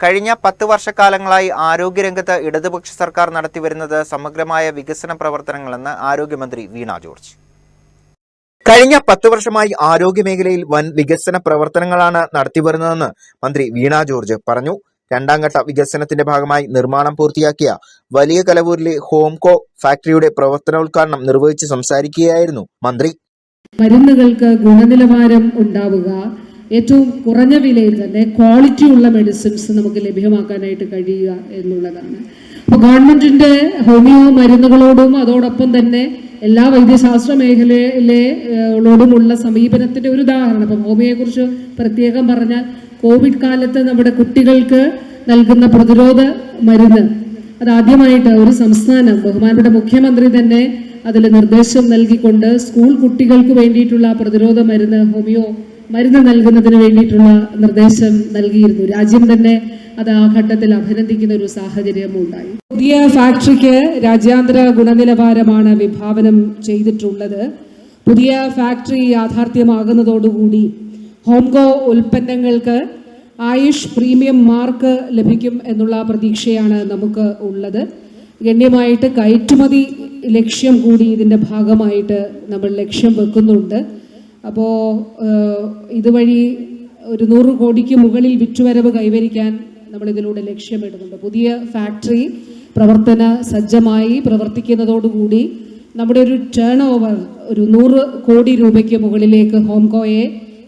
കഴിഞ്ഞ പത്ത് വർഷക്കാലങ്ങളായി ആരോഗ്യരംഗത്ത് ഇടതുപക്ഷ സർക്കാർ നടത്തിവരുന്നത് സമഗ്രമായ വികസന പ്രവർത്തനങ്ങളെന്ന് ആരോഗ്യമന്ത്രി വീണ ജോർജ്. കഴിഞ്ഞ പത്ത് വർഷമായി ആരോഗ്യ മേഖലയിൽ വൻ വികസന പ്രവർത്തനങ്ങളാണ് നടത്തിവരുന്നതെന്ന് മന്ത്രി വീണ ജോർജ് പറഞ്ഞു. രണ്ടാം ഘട്ട വികസനത്തിന്റെ ഭാഗമായി നിർമ്മാണം പൂർത്തിയാക്കിയ വലിയ കലവൂരിലെ ഹോംകോ ഫാക്ടറിയുടെ പ്രവർത്തനോദ്ഘാടനം നിർവഹിച്ച് സംസാരിക്കുകയായിരുന്നു മന്ത്രി. മരുന്നുകൾക്ക് ഗുണനിലവാരം ഉണ്ടാവുക ഏറ്റവും കുറഞ്ഞ വിലയിൽ തന്നെ ക്വാളിറ്റി ഉള്ള മെഡിസിൻസ് നമുക്ക് ലഭ്യമാക്കാനായിട്ട് കഴിയുക എന്നുള്ളതാണ്. അപ്പോൾ ഗവൺമെന്റിന്റെ ഹോമിയോ മരുന്നുകളോടും അതോടൊപ്പം തന്നെ എല്ലാ വൈദ്യശാസ്ത്ര മേഖലയിലെ ോടുമുള്ള സമീപനത്തിന്റെ ഒരു ഉദാഹരണം. ഇപ്പം ഹോമിയോയെക്കുറിച്ച് പ്രത്യേകം പറഞ്ഞാൽ കോവിഡ് കാലത്ത് നമ്മുടെ കുട്ടികൾക്ക് നൽകുന്ന പ്രതിരോധ മരുന്ന് അതാദ്യമായിട്ട് ഒരു സംസ്ഥാനം ബഹുമാനപ്പെട്ട മുഖ്യമന്ത്രി തന്നെ അതിൽ നിർദ്ദേശം നൽകിക്കൊണ്ട് സ്കൂൾ കുട്ടികൾക്ക് വേണ്ടിയിട്ടുള്ള പ്രതിരോധ മരുന്ന് ഹോമിയോ മരുന്ന് നൽകുന്നതിന് വേണ്ടിയിട്ടുള്ള നിർദ്ദേശം നൽകിയിരുന്നു. രാജ്യം തന്നെ അത് ആ ഘട്ടത്തിൽ അഭിനന്ദിക്കുന്ന ഒരു സാഹചര്യം ഉണ്ടായി. പുതിയ ഫാക്ടറിക്ക് രാജ്യാന്തര ഗുണനിലവാരമാണ് വിഭാവനം ചെയ്തിട്ടുള്ളത്. പുതിയ ഫാക്ടറി യാഥാർത്ഥ്യമാകുന്നതോടുകൂടി ഹോംഗോ ഉൽപ്പന്നങ്ങൾക്ക് ആയുഷ് പ്രീമിയം മാർക്ക് ലഭിക്കും എന്നുള്ള പ്രതീക്ഷയാണ് നമുക്ക് ഉള്ളത്. ഗണ്യമായിട്ട് കയറ്റുമതി ലക്ഷ്യം കൂടി ഇതിന്റെ ഭാഗമായിട്ട് നമ്മൾ ലക്ഷ്യം വെക്കുന്നുണ്ട്. അപ്പോൾ ഇതുവഴി ഒരു നൂറ് കോടിക്ക് മുകളിൽ വിറ്റുവരവ് കൈവരിക്കാൻ നമ്മൾ ഇതിലൂടെ ലക്ഷ്യമിടുന്നുണ്ട്. പുതിയ ഫാക്ടറി പ്രവർത്തന സജ്ജമായി പ്രവർത്തിക്കുന്നതോടുകൂടി നമ്മുടെ ഒരു ടേൺ ഓവർ ഒരു നൂറ് കോടി രൂപയ്ക്ക് മുകളിലേക്ക് ഹോംകോയെ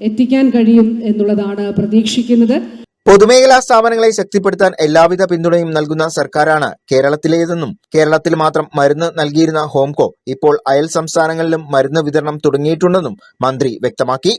എത്തിക്കാൻ കഴിയും എന്നുള്ളതാണ് പ്രതീക്ഷിക്കുന്നത്. പൊതുമേഖലാ സ്ഥാപനങ്ങളെ ശക്തിപ്പെടുത്താൻ എല്ലാവിധ പിന്തുണയും നൽകുന്ന സർക്കാരാണ് കേരളത്തിലേതെന്നും കേരളത്തിൽ മാത്രം മരുന്ന് നൽകിയിരുന്ന ഹോംകോ ഇപ്പോൾ അയൽ സംസ്ഥാനങ്ങളിലും മരുന്ന് വിതരണം തുടങ്ങിയിട്ടുണ്ടെന്നും മന്ത്രി വ്യക്തമാക്കി.